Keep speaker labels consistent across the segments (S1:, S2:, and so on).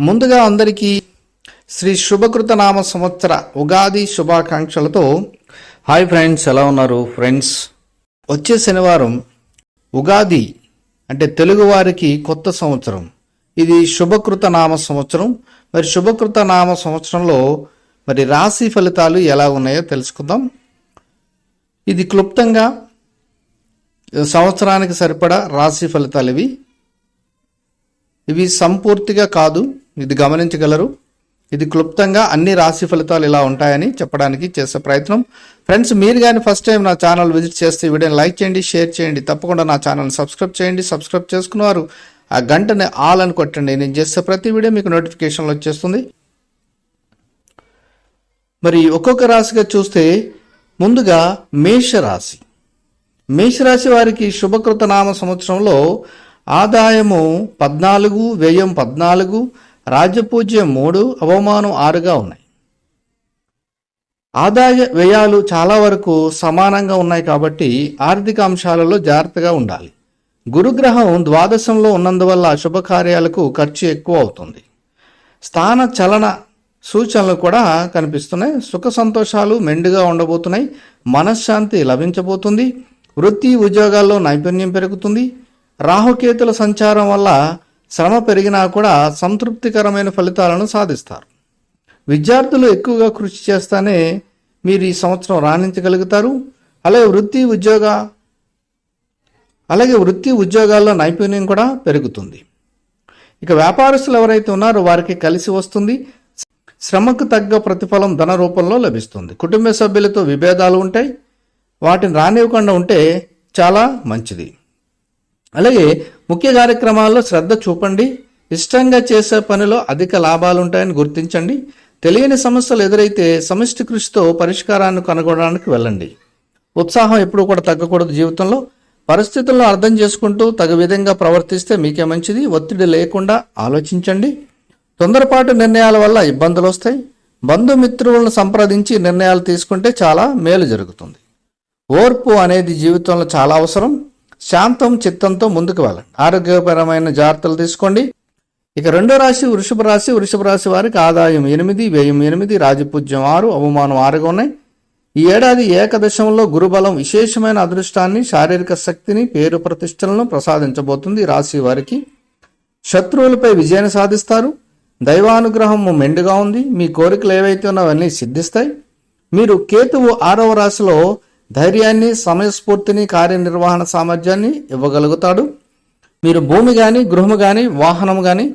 S1: ముందుగా అందరికీ శ్రీ శుభకృత నామ సంవత్సర ఉగాది శుభాకాంక్షలతో హాయ్ ఫ్రెండ్స్ ఎలా ఉన్నారు ఫ్రెండ్స్? వచ్చే శనివారం ఉగాది అంటే తెలుగువారికి కొత్త సంవత్సరం. ఇది శుభకృత నామ సంవత్సరం. మరి శుభకృత నామ సంవత్సరంలో మరి రాశి ఫలితాలు ఎలా ఉన్నాయో తెలుసుకుందాం. ఇది క్లుప్తంగా సంవత్సరానికి సరిపడా రాశి ఫలితాలు ఇవి. ఇవి సంపూర్తిగా కాదు ఇది గమనించగలరు. ఇది క్లుప్తంగా అన్ని రాశి ఫలితాలు ఇలా ఉంటాయని చెప్పడానికి చేసే ప్రయత్నం. ఫ్రెండ్స్ మీరు కానీ ఫస్ట్ టైం నా ఛానల్ విజిట్ చేస్తే వీడియోని లైక్ చేయండి షేర్ చేయండి తప్పకుండా నా ఛానల్ సబ్స్క్రైబ్ చేయండి సబ్స్క్రైబ్ చేసుకున్నవారు ఆ గంటని ఆల్ అని కొట్టండి నేను చేసే ప్రతి వీడియో మీకు నోటిఫికేషన్లు వచ్చేస్తుంది. మరి ఒక్కొక్క రాశిగా చూస్తే ముందుగా మేషరాశి. మేషరాశి వారికి శుభకృత నామ సంవత్సరంలో ఆదాయము పద్నాలుగు వ్యయం పద్నాలుగు రాజ్యపూజ్యం మూడు అవమానం ఆరుగా ఉన్నాయి. ఆదాయ వ్యయాలు చాలా వరకు సమానంగా ఉన్నాయి కాబట్టి ఆర్థిక అంశాలలో జాగ్రత్తగా ఉండాలి. గురుగ్రహం ద్వాదశంలో ఉన్నందువల్ల శుభకార్యాలకు ఖర్చు ఎక్కువ అవుతుంది. స్థాన చలన సూచనలు కూడా కనిపిస్తున్నాయి. సుఖ సంతోషాలు మెండుగా ఉండబోతున్నాయి. మనశ్శాంతి లభించబోతుంది. వృత్తి ఉద్యోగాల్లో నైపుణ్యం పెరుగుతుంది. రాహుకేతుల సంచారం వల్ల శ్రమ పెరిగినా కూడా సంతృప్తికరమైన ఫలితాలను సాధిస్తారు. విద్యార్థులు ఎక్కువగా కృషి చేస్తానే మీరు ఈ సంవత్సరం రాణించగలుగుతారు. అలాగే వృత్తి ఉద్యోగ అలాగే వృత్తి ఉద్యోగాల్లో నైపుణ్యం కూడా పెరుగుతుంది. ఇక వ్యాపారస్తులు ఎవరైతే ఉన్నారో వారికి కలిసి వస్తుంది. శ్రమకు తగ్గ ప్రతిఫలం ధన రూపంలో లభిస్తుంది. కుటుంబ సభ్యులతో విభేదాలు ఉంటాయి. వాటిని రానివ్వకుండా ఉంటే చాలా మంచిది. అలాగే ముఖ్య కార్యక్రమాల్లో శ్రద్ధ చూపండి. ఇష్టంగా చేసే పనిలో అధిక లాభాలు ఉంటాయని గుర్తించండి. తెలియని సమస్యలు ఎదురైతే సమిష్టి కృషితో పరిష్కారాన్ని కనుగొనడానికి వెళ్ళండి. ఉత్సాహం ఎప్పుడూ కూడా తగ్గకూడదు జీవితంలో. పరిస్థితులను అర్థం చేసుకుంటూ తగు విధంగా ప్రవర్తిస్తే మీకే మంచిది. ఒత్తిడి లేకుండా ఆలోచించండి. తొందరపాటు నిర్ణయాల వల్ల ఇబ్బందులు వస్తాయి బంధుమిత్రులను సంప్రదించి నిర్ణయాలు తీసుకుంటే చాలా మేలు జరుగుతుంది. ఓర్పు అనేది జీవితంలో చాలా అవసరం. శాంతం చిత్తంతో ముందుకు వెళ్ళండి. ఆరోగ్యపరమైన జాగ్రత్తలు తీసుకోండి. ఇక రెండో రాశి వృషభ రాశి. వృషభ రాశి వారికి ఆదాయం ఎనిమిది వ్యయం ఎనిమిది రాజపూజ్యం ఆరు అవమానం ఆరుగా ఉన్నాయి. ఈ ఏడాది ఏకదశంలో గురుబలం విశేషమైన అదృష్టాన్ని శారీరక శక్తిని పేరు ప్రతిష్టలను ప్రసాదించబోతుంది రాశి వారికి. శత్రువులపై విజయాన్ని సాధిస్తారు. దైవానుగ్రహం మెండుగా ఉంది. మీ కోరికలు ఏవైతే ఉన్నవన్నీ సిద్ధిస్తాయి. మీరు కేతువు ఆరవ రాశిలో ధైర్యాన్ని సమయస్ఫూర్తిని కార్యనిర్వహణ సామర్థ్యాన్ని ఇవ్వగలుగుతాడు. మీరు భూమి కానీ గృహము కానీ వాహనం కానీ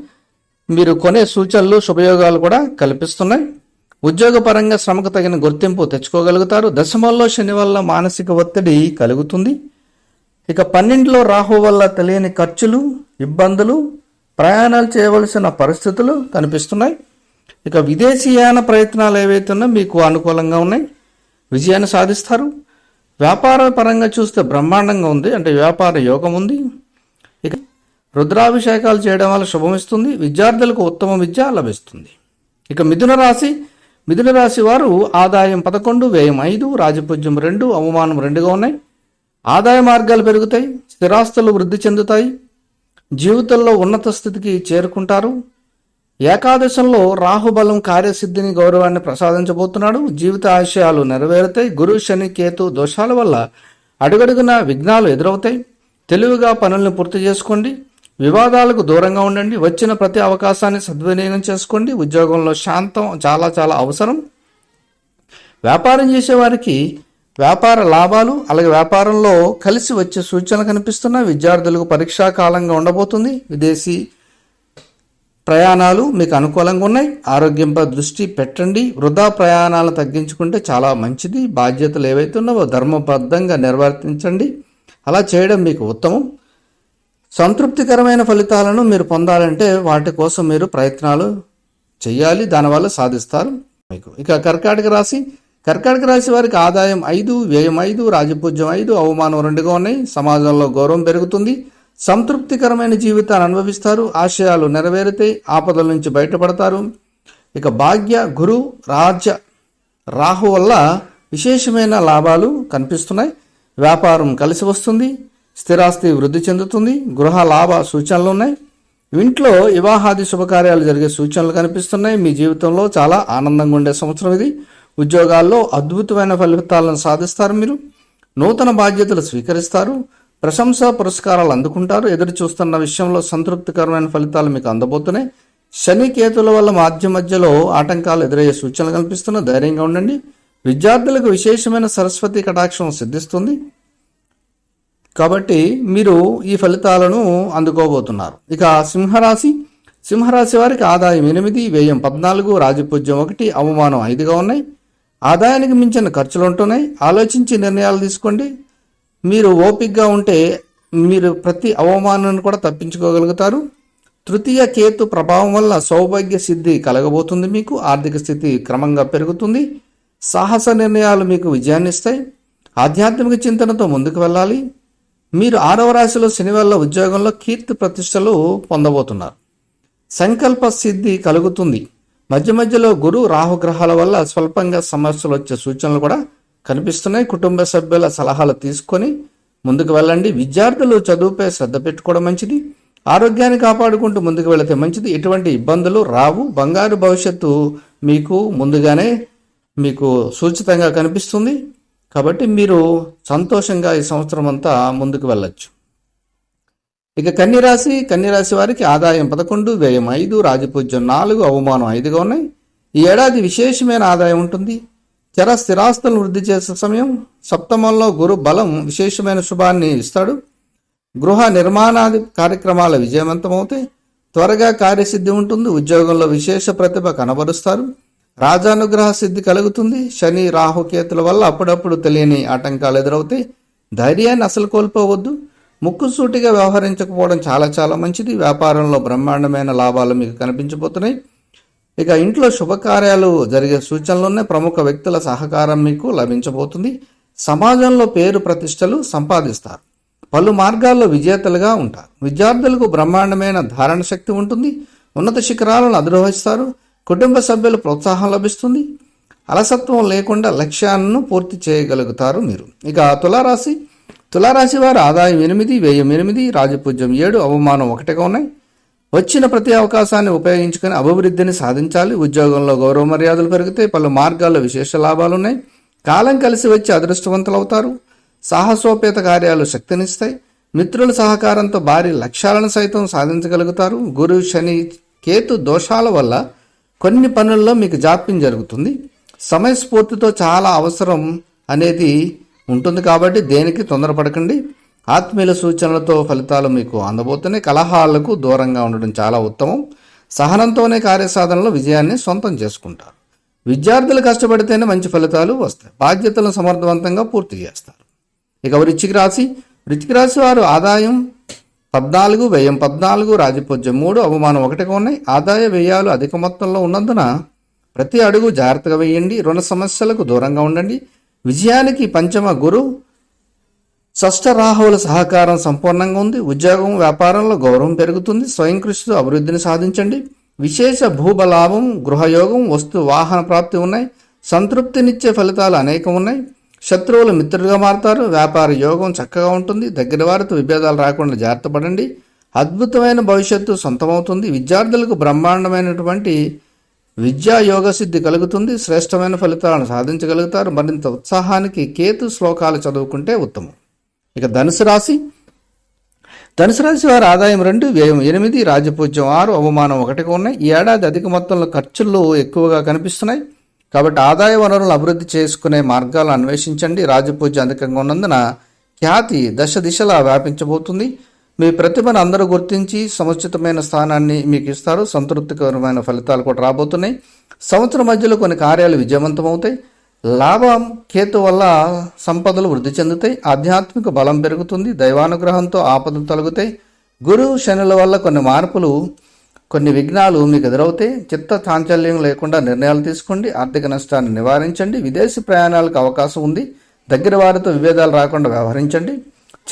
S1: మీరు కొనే సూచనలు శుభయోగాలు కూడా కల్పిస్తున్నాయి. ఉద్యోగపరంగా శ్రమకు తగిన గుర్తింపు తెచ్చుకోగలుగుతారు దశమంలో శని వల్ల మానసిక ఒత్తిడి కలుగుతుంది. ఇక పన్నెండులో రాహు వల్ల తెలియని ఖర్చులు ఇబ్బందులు ప్రయాణాలు చేయవలసిన పరిస్థితులు కనిపిస్తున్నాయి. ఇక విదేశీయాన ప్రయత్నాలు ఏవైతే ఉన్నా మీకు అనుకూలంగా ఉన్నాయి. విజయాన్ని సాధిస్తారు. వ్యాపార పరంగా చూస్తే బ్రహ్మాండంగా ఉంది. అంటే వ్యాపార యోగం ఉంది. ఇక రుద్రాభిషేకాలు చేయడం వల్ల శుభమిస్తుంది విద్యార్థులకు ఉత్తమ విద్య లభిస్తుంది. ఇక మిథున రాశి. మిథున రాశి వారు ఆదాయం పదకొండు వ్యయం ఐదు రాజపూజ్యం రెండు అవమానం రెండుగా ఉన్నాయి. ఆదాయ మార్గాలు పెరుగుతాయి. స్థిరాస్తులు వృద్ధి చెందుతాయి. జీవితంలో ఉన్నత స్థితికి చేరుకుంటారు. ఏకాదశంలో రాహుబలం కార్యసిద్ధిని గౌరవాన్ని ప్రసాదించబోతున్నాడు. జీవిత ఆశయాలు నెరవేరుతాయి. గురు శని కేతు దోషాల వల్ల అడుగడుగున విఘ్నాలు ఎదురవుతాయి. తెలివిగా పనులను పూర్తి చేసుకోండి. వివాదాలకు దూరంగా ఉండండి. వచ్చిన ప్రతి అవకాశాన్ని సద్వినియోగం చేసుకోండి. ఉద్యోగంలో శాంతం చాలా చాలా అవసరం. వ్యాపారం చేసేవారికి వ్యాపార లాభాలు అలాగే వ్యాపారంలో కలిసి వచ్చే సూచనలు కనిపిస్తున్నాయి విద్యార్థులకు పరీక్షా కాలంగా ఉండబోతుంది. విదేశీ ప్రయాణాలు మీకు అనుకూలంగా ఉన్నాయి. ఆరోగ్యంపై దృష్టి పెట్టండి. వృధా ప్రయాణాలను తగ్గించుకుంటే చాలా మంచిది. బాధ్యతలు ఏవైతే ఉన్నావో ధర్మబద్ధంగా నిర్వర్తించండి. అలా చేయడం మీకు ఉత్తమం. సంతృప్తికరమైన ఫలితాలను మీరు పొందాలంటే వాటి కోసం మీరు ప్రయత్నాలు చేయాలి దానివల్ల సాధిస్తారు మీకు. ఇక కర్కాటక రాశి. కర్కాటక రాశి వారికి ఆదాయం ఐదు వ్యయం ఐదు రాజపూజ్యం ఐదు అవమానం రెండుగా ఉన్నాయి. సమాజంలో గౌరవం పెరుగుతుంది. సంతృప్తికరమైన జీవితాన్ని అనుభవిస్తారు ఆశయాలు నెరవేరుతాయి ఆపదల నుంచి బయటపడతారు. ఇక భాగ్య గురు రాజ్య రాహు వల్ల విశేషమైన లాభాలు కనిపిస్తున్నాయి. వ్యాపారం కలిసి వస్తుంది స్థిరాస్తి వృద్ధి చెందుతుంది గృహ లాభ సూచనలు ఉన్నాయి. ఇంట్లో వివాహాది శుభకార్యాలు జరిగే సూచనలు కనిపిస్తున్నాయి. మీ జీవితంలో చాలా ఆనందంగా ఉండే సంవత్సరం ఇది. ఉద్యోగాల్లో అద్భుతమైన ఫలితాలను సాధిస్తారు మీరు. నూతన బాధ్యతలు స్వీకరిస్తారు. ప్రశంసా పురస్కారాలు అందుకుంటారు. ఎదురు చూస్తున్న విషయంలో సంతృప్తికరమైన ఫలితాలు మీకు అందబోతున్నాయి. శని కేతుల వల్ల మధ్య మధ్యలో ఆటంకాలు ఎదురయ్యే సూచనలు కనిపిస్తున్న ధైర్యంగా ఉండండి. విద్యార్థులకు విశేషమైన సరస్వతి కటాక్షం సిద్ధిస్తుంది. కాబట్టి మీరు ఈ ఫలితాలను అందుకోబోతున్నారు. ఇక సింహరాశి. సింహరాశి వారికి ఆదాయం ఎనిమిది వ్యయం పద్నాలుగు రాజపూజ్యం ఒకటి అవమానం ఐదుగా ఉన్నాయి. ఆదాయానికి మించిన ఖర్చులు ఉంటున్నాయి. ఆలోచించి నిర్ణయాలు తీసుకోండి. మీరు ఓపికగా ఉంటే మీరు ప్రతి అవమానాన్ని కూడా తప్పించుకోగలుగుతారు. తృతీయ కేతు ప్రభావం వల్ల సౌభాగ్య సిద్ధి కలగబోతుంది మీకు. ఆర్థిక స్థితి క్రమంగా పెరుగుతుంది. సాహస నిర్ణయాలు మీకు విజయాన్ని ఇస్తాయి. ఆధ్యాత్మిక చింతనతో ముందుకు వెళ్ళాలి. మీరు ఆరవ రాశిలో శని వల్ల ఉద్యోగంలో కీర్తి ప్రతిష్టలు పొందబోతున్నారు. సంకల్ప సిద్ధి కలుగుతుంది. మధ్య మధ్యలో గురు రాహుగ్రహాల వల్ల స్వల్పంగా సమస్యలు వచ్చే సూచనలు కూడా కనిపిస్తున్నాయి. కుటుంబ సభ్యుల సలహాలు తీసుకొని ముందుకు వెళ్ళండి. విద్యార్థులు చదువుపై శ్రద్ధ పెట్టుకోవడం మంచిది. ఆరోగ్యాన్ని కాపాడుకుంటూ ముందుకు వెళితే మంచిది. ఎటువంటి ఇబ్బందులు రావు. బంగారు భవిష్యత్తు మీకు ముందుగానే మీకు సూచితంగా కనిపిస్తుంది. కాబట్టి మీరు సంతోషంగా ఈ సంవత్సరం అంతా ముందుకు వెళ్ళచ్చు. ఇక కన్యరాశి కన్యరాశి వారికి ఆదాయం పదకొండు వ్యయం ఐదు రాజపూజ్యం నాలుగు అవమానం ఐదుగా ఉన్నాయి. ఈ ఏడాది విశేషమైన ఆదాయం ఉంటుంది. చర స్థిరాస్తులను వృద్ధి చేసే సమయం సప్తమంలో గురు బలం విశేషమైన శుభాన్ని ఇస్తాడు. గృహ నిర్మాణాది కార్యక్రమాల విజయవంతమవుతాయి. త్వరగా కార్యసిద్ధి ఉంటుంది. ఉద్యోగంలో విశేష ప్రతిభ కనబరుస్తారు. రాజానుగ్రహ సిద్ధి కలుగుతుంది. శని రాహుకేతుల వల్ల అప్పుడప్పుడు తెలియని ఆటంకాలు ఎదురవుతాయి. ధైర్యాన్ని అసలు కోల్పోవద్దు. ముక్కుసూటిగా వ్యవహరించకపోవడం చాలా చాలా మంచిది. వ్యాపారంలో బ్రహ్మాండమైన లాభాలు మీకు కనిపించబోతున్నాయి. ఇక ఇంట్లో శుభకార్యాలు జరిగే సూచనలోనే ప్రముఖ వ్యక్తుల సహకారం మీకు లభించబోతుంది. సమాజంలో పేరు ప్రతిష్టలు సంపాదిస్తారు. పలు మార్గాల్లో విజేతలుగా ఉంటారు. విద్యార్థులకు బ్రహ్మాండమైన ధారణ శక్తి ఉంటుంది. ఉన్నత శిఖరాలను అధిరోహిస్తారు. కుటుంబ సభ్యుల ప్రోత్సాహం లభిస్తుంది. అలసత్వం లేకుండా లక్ష్యాలను పూర్తి చేయగలుగుతారు మీరు. ఇక తులారాశి. తులారాశి వారి ఆదాయం ఎనిమిది వ్యయం ఎనిమిది రాజపూజ్యం ఏడు అవమానం ఒకటిగా ఉన్నాయి. వచ్చిన ప్రతి అవకాశాన్ని ఉపయోగించుకొని అభివృద్ధిని సాధించాలి. ఉద్యోగంలో గౌరవ మర్యాదలు పెరిగితే పలు మార్గాల్లో విశేష లాభాలున్నాయి. కాలం కలిసి వచ్చి అదృష్టవంతులు అవుతారు సాహసోపేత కార్యాలు శక్తినిస్తాయి. మిత్రుల సహకారంతో భారీ లక్ష్యాలను సైతం సాధించగలుగుతారు. గురు శని కేతు దోషాల వల్ల కొన్ని పనుల్లో మీకు జాప్యం జరుగుతుంది. సమయస్ఫూర్తితో చాలా అవసరం అనేది ఉంటుంది కాబట్టి దేనికి తొందరపడకండి. ఆత్మీయుల సూచనలతో ఫలితాలు మీకు అందబోతున్నాయి. కలహాలకు దూరంగా ఉండడం చాలా ఉత్తమం. సహనంతోనే కార్యసాధనలో విజయాన్ని సొంతం చేసుకుంటారు. విద్యార్థులు కష్టపడితేనే మంచి ఫలితాలు వస్తాయి. బాధ్యతలను సమర్థవంతంగా పూర్తి చేస్తారు. ఇక వృచ్చిక రాశి. వృచ్చిక రాశి వారు ఆదాయం పద్నాలుగు వ్యయం పద్నాలుగు రాజపూజ్యం మూడు అవమానం ఒకటిగా ఉన్నాయి. ఆదాయ వ్యయాలు అధిక మొత్తంలో ఉన్నందున ప్రతి అడుగు జాగ్రత్తగా వేయండి. రుణ సమస్యలకు దూరంగా ఉండండి. విజయానికి పంచమ గురు షష్ఠ రాహువుల సహకారం సంపూర్ణంగా ఉంది. ఉద్యోగం వ్యాపారంలో గౌరవం పెరుగుతుంది. స్వయం కృషితో అభివృద్ధిని సాధించండి. విశేష భూబలాభం గృహయోగం వస్తు వాహన ప్రాప్తి ఉన్నాయి. సంతృప్తినిచ్చే ఫలితాలు అనేకం ఉన్నాయి. శత్రువులు మిత్రులుగా మారుతారు. వ్యాపార యోగం చక్కగా ఉంటుంది. దగ్గర వారితో విభేదాలు రాకుండా జాగ్రత్త పడండి. అద్భుతమైన భవిష్యత్తు సొంతమవుతుంది. విద్యార్థులకు బ్రహ్మాండమైనటువంటి విద్యా యోగ సిద్ధి కలుగుతుంది. శ్రేష్టమైన ఫలితాలను సాధించగలుగుతారు. మరింత ఉత్సాహానికి కేతు శ్లోకాలు చదువుకుంటే ఉత్తమం. ఇక ధనుసు రాశి. ధనుసు రాశి వారి ఆదాయం రెండు వ్యయం ఎనిమిది రాజపూజ్యం ఆరు అవమానం ఒకటిగా ఉన్నాయి. ఈ ఏడాది అధిక మొత్తంలో ఖర్చులు ఎక్కువగా కనిపిస్తున్నాయి. కాబట్టి ఆదాయ వనరులను అభివృద్ధి చేసుకునే మార్గాలను అన్వేషించండి. రాజపూజ్యం అధికంగా ఉన్నందున ఖ్యాతి దశ దిశలా వ్యాపించబోతుంది. మీ ప్రతిభను అందరూ గుర్తించి సముచితమైన స్థానాన్ని మీకు ఇస్తారు. సంతృప్తికరమైన ఫలితాలు కూడా రాబోతున్నాయి. సంవత్సరం మధ్యలో కొన్ని కార్యాలు విజయవంతమవుతాయి. లాభం కేతు వల్ల సంపదలు వృద్ధి చెందుతాయి ఆధ్యాత్మిక బలం పెరుగుతుంది దైవానుగ్రహంతో ఆపదలు తొలగుతాయి. గురువు శనుల వల్ల కొన్ని మార్పులు కొన్ని విఘ్నాలు మీకు ఎదురవుతాయి. చిత్త చాంచల్యం లేకుండా నిర్ణయాలు తీసుకోండి ఆర్థిక నష్టాన్ని నివారించండి విదేశీ ప్రయాణాలకు అవకాశం ఉంది. దగ్గర వారితో విభేదాలు రాకుండా వ్యవహరించండి.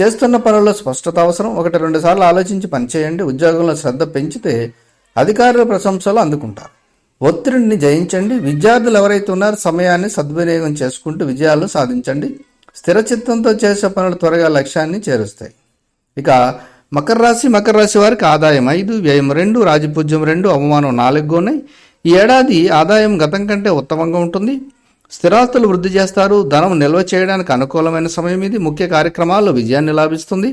S1: చేస్తున్న పనుల్లో స్పష్టత అవసరం. ఒకటి రెండు సార్లు ఆలోచించి పనిచేయండి. ఉద్యోగంలో శ్రద్ధ పెంచితే అధికారుల ప్రశంసలు అందుకుంటారు. ఒత్తిడిని జయించండి. విద్యార్థులు ఎవరైతే ఉన్నారో సమయాన్ని సద్వినియోగం చేసుకుంటూ విజయాలు సాధించండి. స్థిరచిత్తంతో చేసే పనులు త్వరగా లక్ష్యాన్ని చేరుస్తాయి. ఇక మకర రాశి మకర రాశి వారికి ఆదాయం ఐదు వ్యయం రెండు రాజపూజ్యం రెండు అవమానం నాలుగు ఉన్నాయి. ఈ ఏడాది ఆదాయం గతం కంటే ఉత్తమంగా ఉంటుంది. స్థిరాస్తులు వృద్ధి చేస్తారు. ధనం నిల్వ చేయడానికి అనుకూలమైన సమయం ఇది. ముఖ్య కార్యక్రమాల్లో విజయాన్ని లాభిస్తుంది.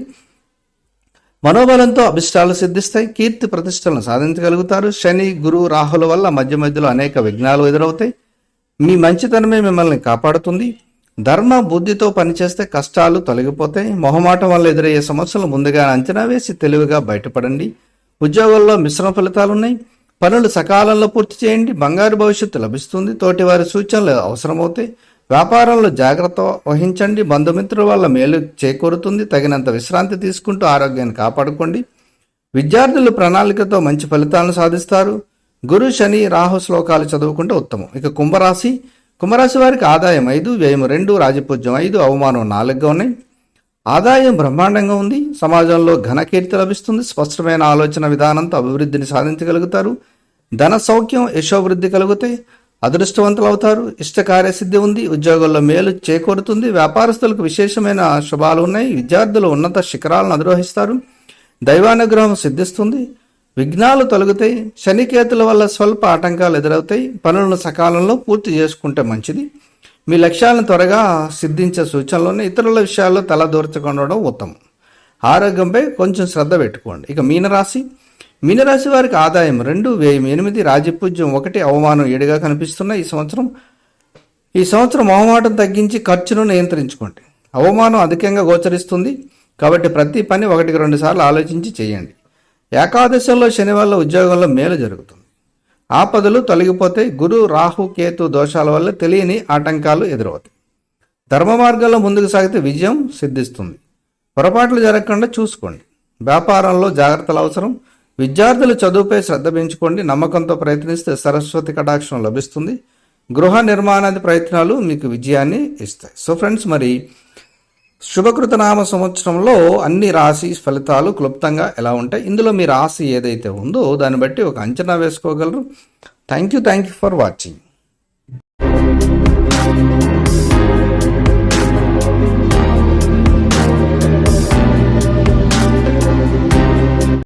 S1: మనోబలంతో అభిష్టాలు సిద్ధిస్తాయి కీర్తి ప్రతిష్టలను సాధించగలుగుతారు. శని గురు రాహుల వల్ల మధ్య మధ్యలో అనేక విఘ్నాలు ఎదురవుతాయి. మీ మంచితనమే మిమ్మల్ని కాపాడుతుంది. ధర్మ బుద్ధితో పనిచేస్తే కష్టాలు తొలగిపోతాయి. మొహమాటం వల్ల ఎదురయ్యే సమస్యలు ముందుగా అంచనా వేసి తెలివిగా బయటపడండి. ఉద్యోగాల్లో మిశ్రమ ఫలితాలు ఉన్నాయి పనులు సకాలంలో పూర్తి చేయండి. బంగారు భవిష్యత్తు లభిస్తుంది. తోటివారి సూచనలు అవసరమవుతాయి. వ్యాపారంలో జాగ్రత్త వహించండి. బంధుమిత్రుల వల్ల మేలు చేకూరుతుంది. తగినంత విశ్రాంతి తీసుకుంటూ ఆరోగ్యాన్ని కాపాడుకోండి. విద్యార్థులు ప్రణాళికతో మంచి ఫలితాలను సాధిస్తారు. గురు శని రాహు శ్లోకాలు చదువుకుంటే ఉత్తమం. ఇక కుంభరాశి. కుంభరాశి వారికి ఆదాయం ఐదు వ్యయం రెండు రాజపూజ్యం ఐదు అవమానం నాలుగుగా ఉన్నాయి. ఆదాయం బ్రహ్మాండంగా ఉంది. సమాజంలో ఘనకీర్తి లభిస్తుంది. స్పష్టమైన ఆలోచన విధానంతో అభివృద్ధిని సాధించగలుగుతారు. ధన సౌఖ్యం యశోవృద్ధి కలుగుతాయి. అదృష్టవంతులు అవుతారు ఇష్ట కార్యసిద్ధి ఉంది. ఉద్యోగంలో మేలు చేకూరుతుంది. వ్యాపారస్తులకు విశేషమైన శుభాలు ఉన్నాయి. విద్యార్థులు ఉన్నత శిఖరాలను అధిరోహిస్తారు. దైవానుగ్రహం సిద్ధిస్తుంది. విఘ్నాలు తొలగుతాయి. శనికేతుల వల్ల స్వల్ప ఆటంకాలు ఎదురవుతాయి. పనులను సకాలంలో పూర్తి చేసుకుంటే మంచిది. మీ లక్ష్యాలను త్వరగా సిద్ధించే సూచనలోనే ఇతరుల విషయాల్లో తల దూర్చకుండా ఉత్తమం. ఆరోగ్యంపై కొంచెం శ్రద్ధ పెట్టుకోండి. ఇక మీనరాశి. మీనరాశి వారికి ఆదాయం రెండు వ్యయం ఎనిమిది రాజపూజ్యం ఒకటి అవమానం ఏడుగా కనిపిస్తున్న ఈ సంవత్సరం. ఈ సంవత్సరం అవమానం తగ్గించి ఖర్చును నియంత్రించుకోండి. అవమానం అధికంగా గోచరిస్తుంది. కాబట్టి ప్రతి పని ఒకటికి రెండు సార్లు ఆలోచించి చేయండి. ఏకాదశంలో శనివారం ఉద్యోగంలో మేలు జరుగుతుంది. ఆపదలు తొలగిపోతే గురు రాహు కేతు దోషాల వల్ల తెలియని ఆటంకాలు ఎదురవుతాయి. ధర్మ మార్గంలో ముందుకు సాగితే విజయం సిద్ధిస్తుంది. పొరపాట్లు జరగకుండా చూసుకోండి. వ్యాపారంలో జాగ్రత్తలు అవసరం. విద్యార్థులు చదువుపై శ్రద్ధ పెంచుకోండి. నమ్మకంతో ప్రయత్నిస్తే సరస్వతి కటాక్షం లభిస్తుంది. గృహ నిర్మాణాది ప్రయత్నాలు మీకు విజయాన్ని ఇస్తాయి. సో ఫ్రెండ్స్ మరి శుభకృతనామ సంవత్సరంలో అన్ని రాశి ఫలితాలు క్లుప్తంగా ఎలా ఉంటాయి? ఇందులో మీ రాశి ఏదైతే ఉందో దాన్ని బట్టి ఒక అంచనా వేసుకోగలరు. Thank you thank you for watching.